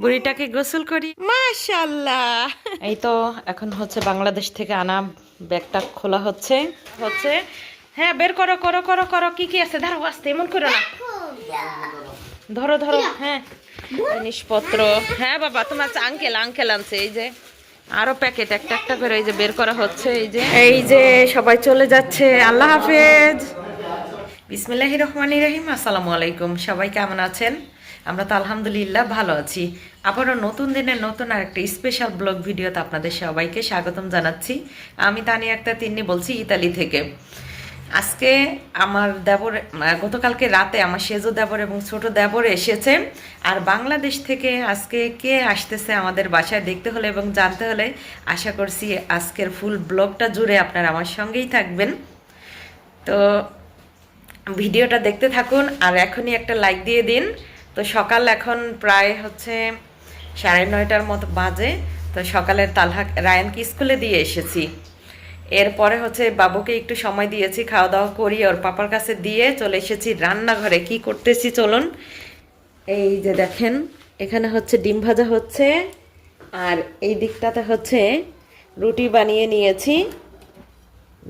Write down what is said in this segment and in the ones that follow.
বুড়িটাকে গোসল করি। মাশাল্লাহ এই তো এখন হচ্ছে বাংলাদেশ থেকে আনা ব্যাগটা খোলা হচ্ছে। হচ্ছে হ্যাঁ বের করো করো করো করো কি কি আছে? ধরো আসতে এমন করো না। ধরো ধরো হ্যাঁ জিনিসপত্র। হ্যাঁ বাবা তোমার আঙ্কেল আঙ্কেল আনছে এই যে। আরও প্যাকেট একটা একটা করে এই যে বের করা হচ্ছে এই যে। এই যে সবাই চলে যাচ্ছে আল্লাহ হাফেজ। বিসমিল্লাহ রহমান রহিম আসসালামু আলাইকুম সবাই কেমন আছেন? আমরা তো আলহামদুলিল্লাহ ভালো আছি। আবারও নতুন দিনের নতুন আর একটা স্পেশাল ব্লগ ভিডিওতে আপনাদের সবাইকে স্বাগতম জানাচ্ছি। আমি তানি একটা তিন্নি বলছি ইতালি থেকে। আজকে আমার দেবর গতকালকে রাতে আমার সেজো দেবর এবং ছোট দেবর এসেছে। আর বাংলাদেশ থেকে আজকে কে আসতেছে আমাদের বাসায় দেখতে হলে এবং জানতে হলে আশা করছি আজকের ফুল ব্লগটা জুড়ে আপনারা আমার সঙ্গেই থাকবেন। তো ভিডিওটা দেখতে থাকুন আর এখনই একটা লাইক দিয়ে দিন। তো সকাল এখন প্রায় হচ্ছে সাড়ে নয়টার মতো বাজে। তো সকালের তালহা রায়ানকে স্কুলে দিয়ে এসেছি। এরপরে হচ্ছে বাবুকে একটু সময় দিয়েছি খাওয়া দাওয়া করি ওর পাপার কাছে দিয়ে চলে এসেছি রান্নাঘরে। কি করতেছি চলুন। এই যে দেখেন, এখানে হচ্ছে ডিম ভাজা হচ্ছে আর এই দিকটাতে হচ্ছে রুটি বানিয়ে নিয়েছি।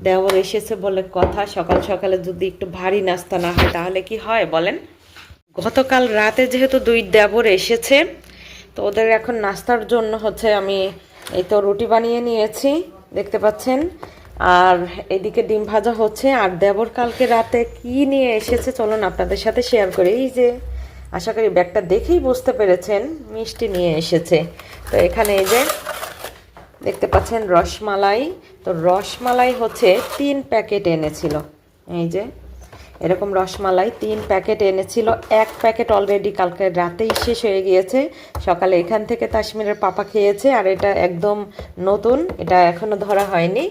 দেওর এসেছে বলে কথা, সকাল সকালে যদি একটু ভারী নাস্তা না হয় তাহলে কি হয় বলেন? গতকাল রাতে যেহেতু দুই দেবর এসেছে, তো ওদের এখন নাস্তার জন্য হচ্ছে আমি এই তো রুটি বানিয়ে নিয়েছি, দেখতে পাচ্ছেন। আর এদিকে ডিম ভাজা হচ্ছে, আর দেবর কালকে রাতে কি নিয়ে এসেছে চলুন আপনাদের সাথে শেয়ার করি। এই যে, আশা করি ব্যাগটা দেখেই বুঝতে পেরেছেন, মিষ্টি নিয়ে এসেছে। তো এখানে এই যে, দেখতে পাচ্ছেন রসমালাই। তো রসমালাই হচ্ছে তিন প্যাকেট এনেছিল। এই যে এরকম রসমালাই তিন প্যাকেট এনেছিল, এক প্যাকেট অলরেডি কালকে রাতেই শেষ হয়ে গিয়েছে। সকালে এখান থেকে তাসমিরের পাপা খেয়েছে আর এটা একদম নতুন, এটা এখনও ধরা হয়নি।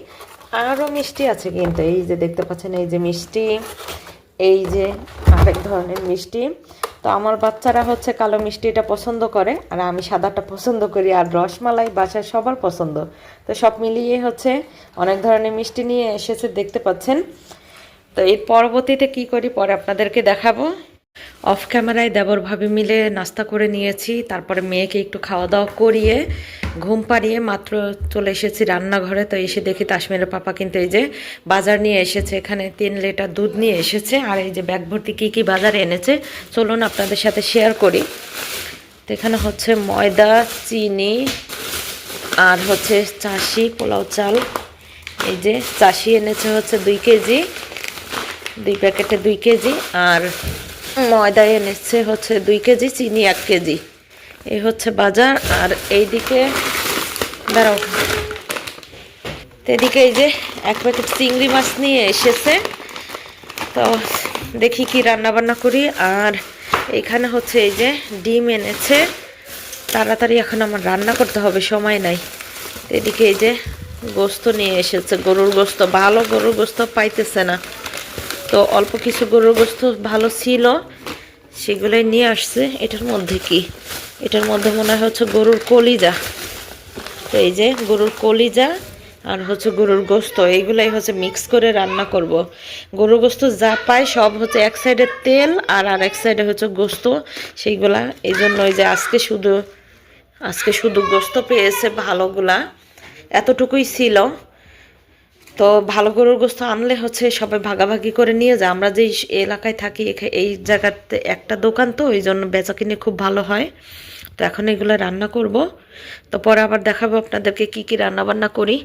আরও মিষ্টি আছে কিন্তু, এই যে দেখতে পাচ্ছেন, এই যে মিষ্টি, এই যে আরেক ধরনের মিষ্টি। তো আমার বাচ্চারা হচ্ছে কালো মিষ্টিটা পছন্দ করে আর আমি সাদাটা পছন্দ করি আর রসমালাই বাসায় সবার পছন্দ। তো সব মিলিয়ে হচ্ছে অনেক ধরনের মিষ্টি নিয়ে এসেছে, দেখতে পাচ্ছেন। তো এর পরবর্তীতে কি করি? পরে আপনাদেরকে দেখাবো। অফ ক্যামেরায় দেবর ভাবি মিলে নাস্তা করে নিয়েছি। তারপরে মেয়েকে একটু খাওয়া দাওয়া করিয়ে ঘুম পাড়িয়ে মাত্র চলে এসেছি রান্নাঘরে। তো এসে দেখি তাসমিরের পাপা কিন্তু এই যে বাজার নিয়ে এসেছে। এখানে তিন লিটার দুধ নিয়ে এসেছে। আর এই যে ব্যাগ ভর্তি কী কী বাজারে এনেছে, চলুন আপনাদের সাথে শেয়ার করি। তো এখানে হচ্ছে ময়দা, চিনি আর হচ্ছে চাষি পোলাও চাল। এই যে চাষি এনেছে হচ্ছে দুই কেজি। দুই প্যাকেটে দুই কেজি আর ময়দা এনেছে হচ্ছে দুই কেজি, চিনি এক কেজি। এই হচ্ছে বাজার আর এইদিকে দাঁড়াও। এদিকে এই যে এক প্যাকেট চিংড়ি মাছ নিয়ে এসেছে। তো দেখি কি রান্না বান্না করি। আর এখানে হচ্ছে এই যে ডিম এনেছে। তাড়াতাড়ি এখন আমার রান্না করতে হবে, সময় নাই। এদিকে এই যে গোস্ত নিয়ে এসেছে, গরুর গোস্ত। ভালো গরুর গোস্ত পাইতেছে না। তো অল্প কিছু গরুর গোস্ত ভালো ছিল, সেগুলোই নিয়ে আসছে। এটার মধ্যে কি? এটার মধ্যে মনে হয় হচ্ছে গরুর কলিজা। তো এই যে গরুর কলিজা আর হচ্ছে গরুর গোস্ত, এইগুলাই হচ্ছে মিক্স করে রান্না করব। গরুর গোস্ত যা পায় সব হচ্ছে এক সাইডে তেল আর আর এক সাইডে হচ্ছে গোস্ত। সেইগুলা, এই জন্য যে আজকে শুধু আজকে শুধু গোস্ত পেয়েছে ভালোগুলা। এতটুকুই ছিল। তো ভালো গরুর গোস্ত আনলে হচ্ছে সবাই ভাগাভাগি করে নিয়ে যায়। আমরা যেই এলাকায় থাকি এই জায়গাতে একটা দোকান তো, ওই জন্য বেচা কিনে খুব ভালো হয়। তো এখন এগুলো রান্না করব। তো পরে আবার দেখাবো আপনাদেরকে কি কি রান্না বান্না করি।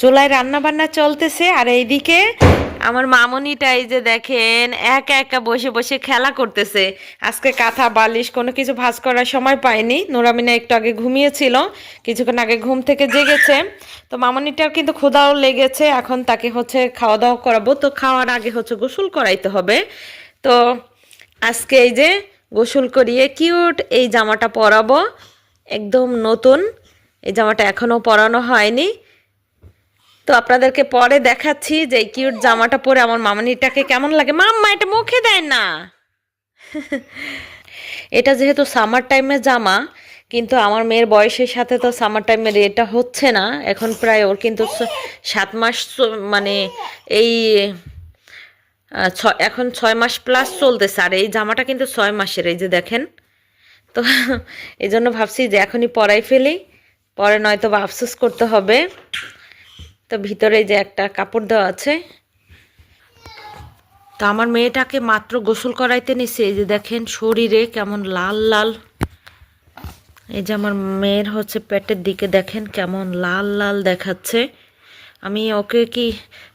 চুলায় রান্না বান্না চলতেছে, আর এইদিকে আমার মামনিটা এই যে দেখেন, একা একা বসে বসে খেলা করতেছে। আজকে কাঁথা, বালিশ কোনো কিছু ভাজ করার সময় পায়নি নোরামিনা একটু আগে ঘুমিয়েছিল, কিছুক্ষণ আগে ঘুম থেকে জেগেছে। তো মামনিটার কিন্তু ক্ষুধাও লেগেছে, এখন তাকে হচ্ছে খাওয়া দাওয়া করাবো। তো খাওয়ার আগে হচ্ছে গোসল করাইতে হবে। তো আজকে এই যে গোসল করিয়ে কিউট এই জামাটা পরাবো, একদম নতুন। এই জামাটা এখনও পরানো হয়নি। তো আপনাদেরকে পরে দেখাচ্ছি যে কিউট জামাটা পরে আমার মামানিটাকে কেমন লাগে। মাম্মা, এটা মুখে দেয় না। এটা যেহেতু সামার টাইমের জামা, কিন্তু আমার মেয়ের বয়সের সাথে তো সামার টাইমের এটা হচ্ছে না। এখন প্রায় ওর কিন্তু সাত মাস মানে এই এখন ছয় মাস প্লাস চলতেছে। আর এই জামাটা কিন্তু ছয় মাসের, এই যে দেখেন। তো এই জন্য ভাবছি যে এখনই পড়াই ফেলি। পরে নয়তো বা আফসোস করতে হবে। তো ভিতরে যে একটা কাপড় দেওয়া আছে। তো আমার মেয়েটাকে মাত্র গোসল করাইতে নিছে। এই যে দেখেন শরীরে কেমন লাল লাল। এই যে আমার মেয়ের হচ্ছে পেটের দিকে দেখেন কেমন লাল লাল দেখাচ্ছে। আমি ওকে কি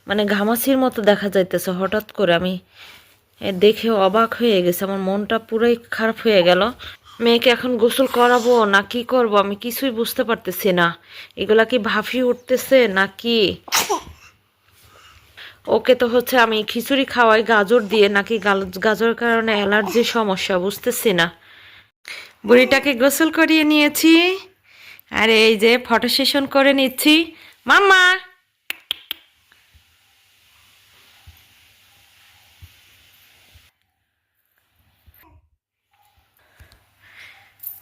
মানে ঘামাসির মতো দেখা যাইতেছে হঠাৎ করে। আমি দেখে অবাক হয়ে গেছে। আমার মনটা পুরাই খারাপ হয়ে গেল। মেয়েকে এখন গোসল করাবো না কি করব? আমি কিছুই বুঝতে পারতেছি না। এগুলা কি ভাফি উঠতেছে না কি ওকে তো হচ্ছে আমি খিচুড়ি খাওয়াই, গাজর দিয়ে নাকি গাজরের কারণে অ্যালার্জির সমস্যা, বুঝতেছি না। বুড়িটাকে গোসল করিয়ে নিয়েছি। আর এই যে ফটো সেশন করে নিচ্ছি। মাম্মা!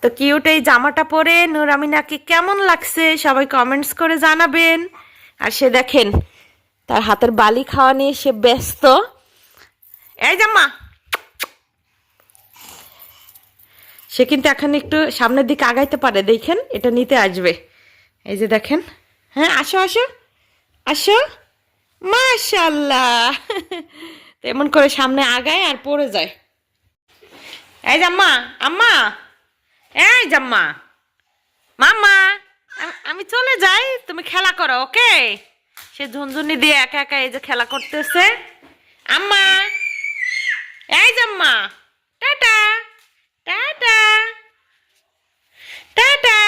তো কিউট এই জামাটা পরে নুরামিনাকে কেমন লাগছে সবাই কমেন্টস করে জানাবেন। আর সে দেখেন, তার হাতের বালি খাওয়া নিয়ে সে ব্যস্ত। এই জাম্মা! সে কিন্তু এখন একটু সামনের দিকে আগাইতে পারে, দেখেন, এটা নিতে আসবে। এই যে দেখেন হ্যাঁ আসো আসো আসো। মাশাল্লাহ! এমন করে সামনে আগায় আর পড়ে যায়। এই জাম্মা, আম্মা! এই জাম্মা। মাম্মা, আমি চলে যাই, তুমি খেলা করো, ওকে? সে ঝুনঝুনি দিয়ে একা একা এই যে খেলা করতেছে। আম্মা, এই জাম্মা, টাটা টাটা টাটা।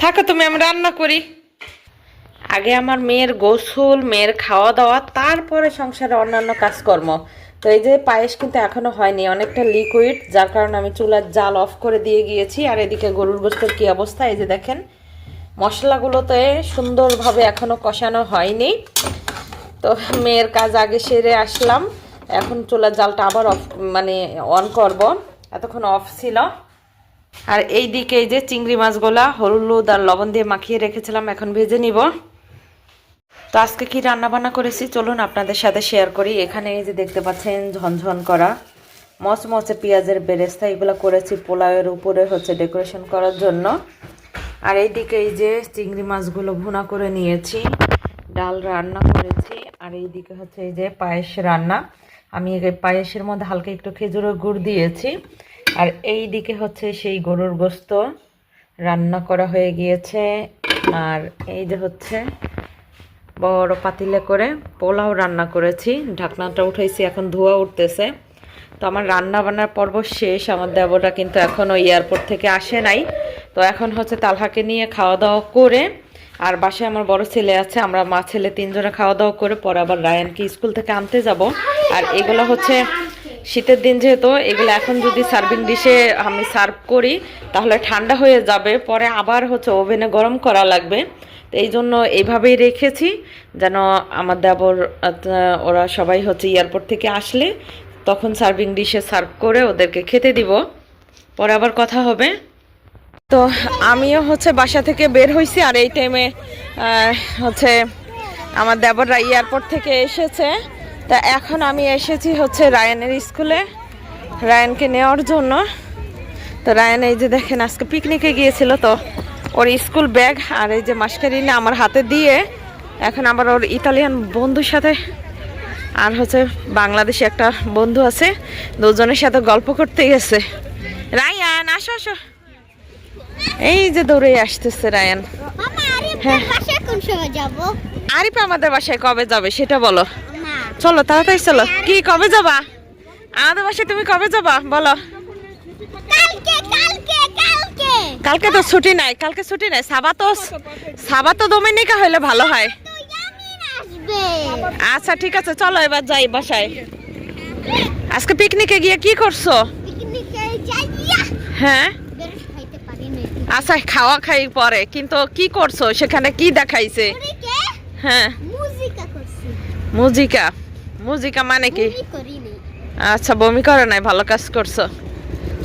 থাকো তুমি, আমি রান্না করি। আগে আমার মেয়ের গোসল, মেয়ের খাওয়া দাওয়া তারপরে সংসারে অন্যান্য কাজকর্ম। তো এই যে পায়েস কিন্তু এখনও হয়নি, অনেকটা লিকুইড যার কারণে আমি চুলার জাল অফ করে দিয়ে গিয়েছি। আর এদিকে গরুর গোস্তের কি অবস্থা, এই যে দেখেন, মশলাগুলোতে সুন্দরভাবে এখনও কষানো হয়নি। তো মেয়ের কাজ আগে সেরে আসলাম, এখন চুলার জালটা আবার অফ মানে অন করব। এতক্ষণ অফ ছিল। আর এই দিকে এই যে চিংড়ি মাছগুলা হলুদ আর লবণ দিয়ে মাখিয়ে রেখেছিলাম, এখন ভেজে নিব। তো আজকে কি রান্না বান্না করেছি? চলুন আপনাদের সাথে শেয়ার করি। এখানে এই যে দেখতে পাচ্ছেন, ঝনঝন করা মচমচে পেঁয়াজের বেরেস্তা, এগুলো করেছি পোলাওয়ের উপরে হচ্ছে ডেকোরেশন করার জন্য। আর এইদিকে এই যে চিংড়ি মাছগুলো ভুনা করে নিয়েছি, ডাল রান্না করেছি, আর এইদিকে হচ্ছে এই যে পায়েস রান্না। আমি পায়েসের মধ্যে হালকা একটু খেজুরের গুড় দিয়েছি। আর এই দিকে হচ্ছে সেই গরুর গোস্ত রান্না করা হয়ে গিয়েছে। আর এই যে হচ্ছে বড় পাতিলে করে পোলাও রান্না করেছি। ঢাকনাটা উঠাইছি, এখন ধোয়া উঠতেছে। তো আমার রান্না বান্নার পর্ব শেষ। আমার দেবরা কিন্তু এখনও এয়ারপোর্ট থেকে আসে নাই। তো এখন হচ্ছে তালহাকে নিয়ে খাওয়া দাওয়া করে, আর বাসায় আমার বড় ছেলে আছে, আমরা মা ছেলে তিনজনে খাওয়া দাওয়া করে পরে আবার রায়ানকে স্কুল থেকে আনতে যাব। আর এগুলো হচ্ছে শীতের দিন যেহেতু, এগুলো এখন যদি সার্ভিং ডিশে আমি সার্ভ করি, তাহলে ঠান্ডা হয়ে যাবে। পরে আবার হচ্ছে ওভেনে গরম করা লাগবে। তো এই জন্য এইভাবেই রেখেছি যেন আমার দেবর, ওরা সবাই হচ্ছে এয়ারপোর্ট থেকে আসলে তখন সার্ভিং ডিশে সার্ভ করে ওদেরকে খেতে দিব। পরে আবার কথা হবে। তো আমিও হচ্ছে বাসা থেকে বের হয়েছি আর এই টাইমে হচ্ছে আমার দেবররা এয়ারপোর্ট থেকে এসেছে। তা এখন আমি এসেছি হচ্ছে রায়ানের স্কুলে রায়ানকে নেওয়ার জন্য। তো রায়ান এই যে দেখেন আজকে পিকনিকে গিয়েছিল তো ওর স্কুল ব্যাগ আর এই যে মাস্কারিনে আমার হাতে দিয়ে এখন আবার ওর ইতালিয়ান বন্ধুর সাথে আর হচ্ছে বাংলাদেশে একটা বন্ধু আছে দুজনের সাথে গল্প করতে গেছে। রায়ান আসো আসো। এই যে দৌড়ে আসতেছে রায়ান। হ্যাঁ। আরিফ আমাদের বাসায় কবে যাবে সেটা বলো। চলো তাড়াতাড়ি চলো। কি কবে যাবা? আমাদের বাসায় তুমি কবে যাবা? বলো। কালকে তো ছুটি নাই কালকে ছুটি নাই। সাবা তো সাবা তো দমিনিকা হইলে ভালো হয়। আচ্ছা ঠিক আছে চলো এবার যাই বাসায়। আজকে পিকনিকে গিয়ে কি করছ? হ্যাঁ? আচ্ছা খাওয়া খাই পরে কিন্তু কি করছ? সেখানে কি দেখাইছে? হ্যাঁ। মুজিকা। মুজিকা মানে কি? আচ্ছা বমি করে নাই ভালো কাজ করছ।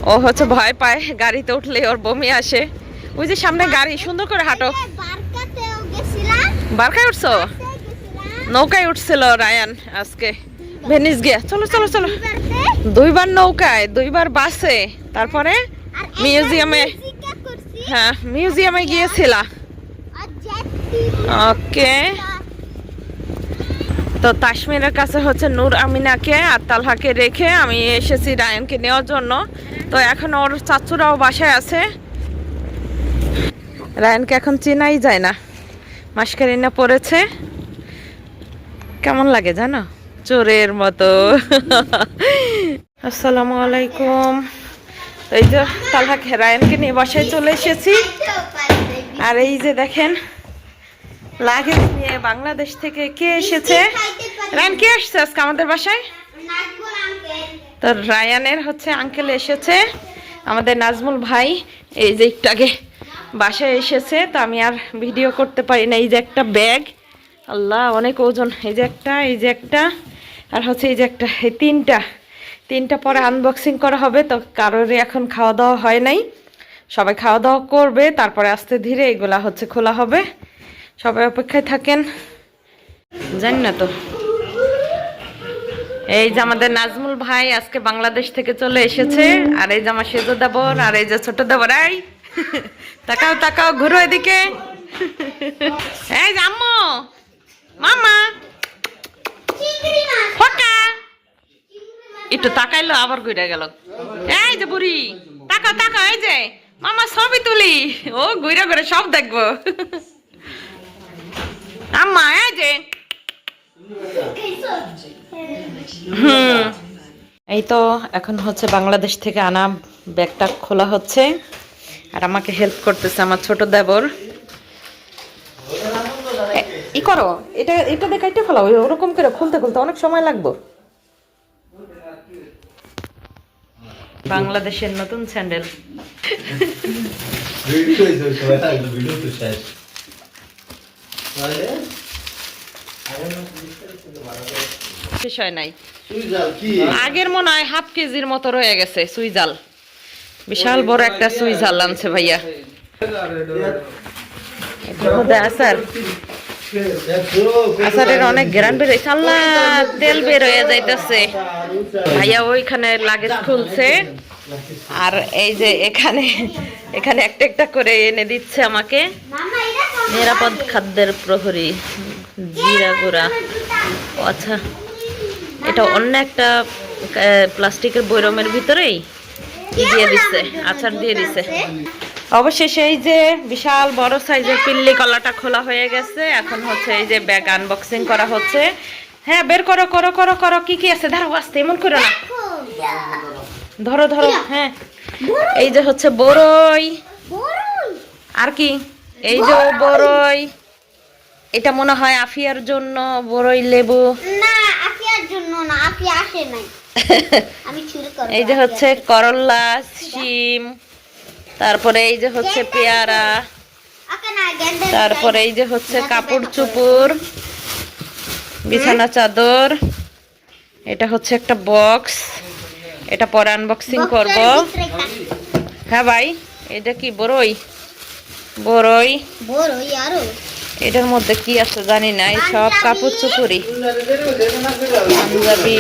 ও হচ্ছে ভয় পায় গাড়িতে উঠলে ওর বমি আসে। ওই যে সামনে গাড়ি সুন্দর করে হাঁটো। বারকায় উঠছো? নৌকায় উঠছিল রায়ান আজকে। ভেনিস গিয়া। চলো চলো চলো। দুইবার নৌকায় দুইবার বাসে। তারপরে মিউজিয়ামে হ্যাঁ মিউজিয়ামে গিয়েছিলা। ওকে। তো তাসমিরের কাছে হচ্ছে নূর আমিনাকে আর তালহাকে রেখে আমি এসেছি রায়নকে নেওয়ার জন্য। তো এখন ওর চাচুরাও বাসায় আছে। রায়নকে এখন চেনাই যায় না। মাসকারিনা পড়েছে। কেমন লাগে জানো? চোরের মতো। আসসালামু আলাইকুম। এই যে তালহাকে রায়নকে নিয়ে বাসায় চলে এসেছি। আর এই যে দেখেন, লাগেজ নিয়ে বাংলাদেশ থেকে কে এসেছে? রায়ন, কে আসছে আজকে আমাদের বাসায়? তো রায়ানের হচ্ছে আঙ্কেল এসেছে, আমাদের নাজমুল ভাই, এই যে একটু আগে বাসায় এসেছে, তো আমি আর ভিডিও করতে পারি না, এই যে একটা ব্যাগ আল্লাহ, অনেক ওজন, এই যে একটা, এই যে একটা, আর হচ্ছে এই যে একটা, এই তিনটা তিনটা পরে আনবক্সিং করা হবে, তো কারোরই এখন খাওয়া দাওয়া হয় নাই, সবাই খাওয়া দাওয়া করবে, তারপরে আস্তে ধীরে এগুলা হচ্ছে খোলা হবে, সবাই অপেক্ষায় থাকেন, জানি না তো। এই যে আমাদের নাজমুল ভাই আজকে বাংলাদেশ থেকে চলে এসেছে, আর এই যে আমার সেজো দেবর, আর এই যে ছোট দেবর, এই। তাকাও তাকাও, ঘুরো এদিকে। এই যে আম্মু মামা ফটা একটু তাকাইলো, আবার ঘুরে গেল। এই যে বুড়ি, তাকাও তাকাও, এই যে। মামা সবই তুলি। ও, ঘুরে ঘুরে সব দেখব। আম্মা, এই যে। হুম এই তো, এখন হচ্ছে বাংলাদেশ থেকে আনা ব্যাগটা খোলা হচ্ছে। আর আমাকে হেল্প করতেছে আমার ছোট দেবর। ই করো, এটা এটা দেখে ফেলাও ওরকম করে খুলতে খুলতে অনেক সময় লাগবে। বাংলাদেশের নতুন স্যান্ডেল। ভিডিও তো শেষ তাহলে শেষ হয় নাই। আগের মনে হয় হাফ কেজির মতো রয়ে গেছে সুইজাল বিশাল বড় একটা সুইজাল আনছে ভাইয়া। আচারের অনেক গ্রান বেরোয় আল্লাহ তেল বের হয়ে যাইতেছে। ভাইয়া ওইখানে লাগেজ খুলছে। আর এই যে এখানে এখানে একটা একটা করে এনে দিচ্ছে আমাকে। নিরাপদ খাদ্যের প্রহরী। জিরা গুঁড়া। আচ্ছা। এটা অন্য একটা প্লাস্টিকের বৈরমের ভিতরেই দিয়ে দিচ্ছে আচার দিয়ে দিচ্ছে অবশেষে এই যে বিশাল বড় সাইজের পিল্লি কলাটা খোলা হয়ে গেছে এখন হচ্ছে এই যে ব্যাগ আনবক্সিং করা হচ্ছে। হ্যাঁ বের করো করো করো করো কি কি আছে? ধরো আসতে এমন করো না। ধরো ধরো হ্যাঁ। এই যে হচ্ছে বড়ই আর কি? এই যে বড়ই এটা মনে হয় আফিয়ার জন্য বড়ই লেবু। এই যে হচ্ছে করল্লা শিম তারপরে এই যে হচ্ছে পেয়ারা তারপরে এই যে হচ্ছে কাপড় চুপুর বিছানা চাদর এটা হচ্ছে একটা বক্স। এটা পরে আনবক্সিং করব। হ্যাঁ ভাই এটা কি বড়ই বড়ই বড় ইয়ারো এটার মধ্যে কি আছে জানি না সব কাপড় চুপুরি পাঞ্জাবি।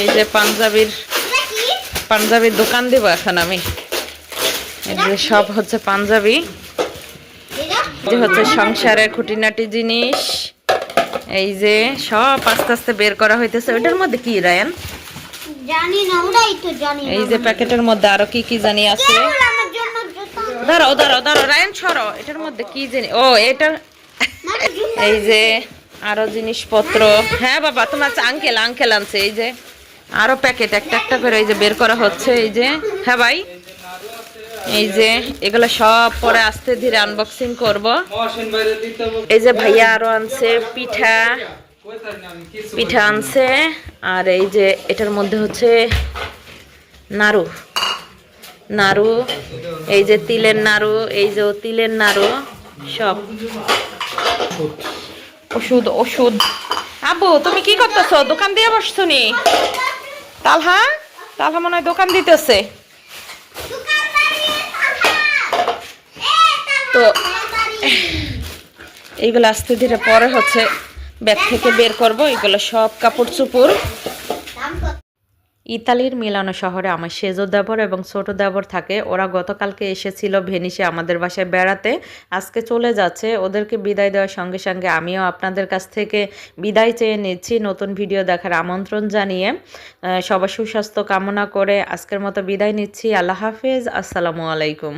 এই যে পাঞ্জাবির পাঞ্জাবির দোকান দিব এখন আমি। সব হচ্ছে পাঞ্জাবি। যে হচ্ছে সংসারের খুঁটিনাটি জিনিস। এই যে সব আস্তে আস্তে বের করা হইতেছে। ওইটার মধ্যে কি রায়ান? জানি না ওটাই তো জানি এই যে প্যাকেটের মধ্যে আরও কি কি জানি আছে কেবল আমার জন্য জুতা দাঁড়াও দাঁড়াও দাঁড়াও, রায়ান সরো। এটার মধ্যে কি জানি ও এটার এই যে আরও জিনিসপত্র। হ্যাঁ বাবা, তোমার আঙ্কেল আঙ্কেল আনছে, এই যে আরও প্যাকেট একটা একটা করে এই যে বের করা হচ্ছে, এই যে। হ্যাঁ ভাই, এই যে এগুলো সব পরে আস্তে ধীরে আনবক্সিং করব। এই যে ভাইয়া আরও আনছে পিঠা পিঠা আনছে, আর এই যে এটার মধ্যে হচ্ছে নাড়ু। নাড়ু, এই যে তিলের নাড়ু, এই যে তিলের নাড়ু, সব। ওষুধ ওষুধ। আব্বু, তুমি কি করতেছো? দোকান দিয়ে বসছো নি তালহা? তালহা মনে হয় দোকান দিতেছে। তো, এইগুলো আস্তে ধীরে পরে হচ্ছে ব্যাগ থেকে বের করব। এগুলো সব কাপড় চুপড় ইতালির মিলানো শহরে আমার সেজো দেবর এবং ছোট দেবর থাকে। ওরা গতকালকে এসেছিল ভেনিসে আমাদের বাসায় বেড়াতে। আজকে চলে যাচ্ছে। ওদেরকে বিদায় দেওয়ার সঙ্গে সঙ্গে আমিও আপনাদের কাছ থেকে বিদায় চেয়ে নিচ্ছি নতুন ভিডিও দেখার আমন্ত্রণ জানিয়ে। সবার সুস্বাস্থ্য কামনা করে আজকের মতো বিদায় নিচ্ছি। আল্লাহ হাফেজ। আসসালামু আলাইকুম।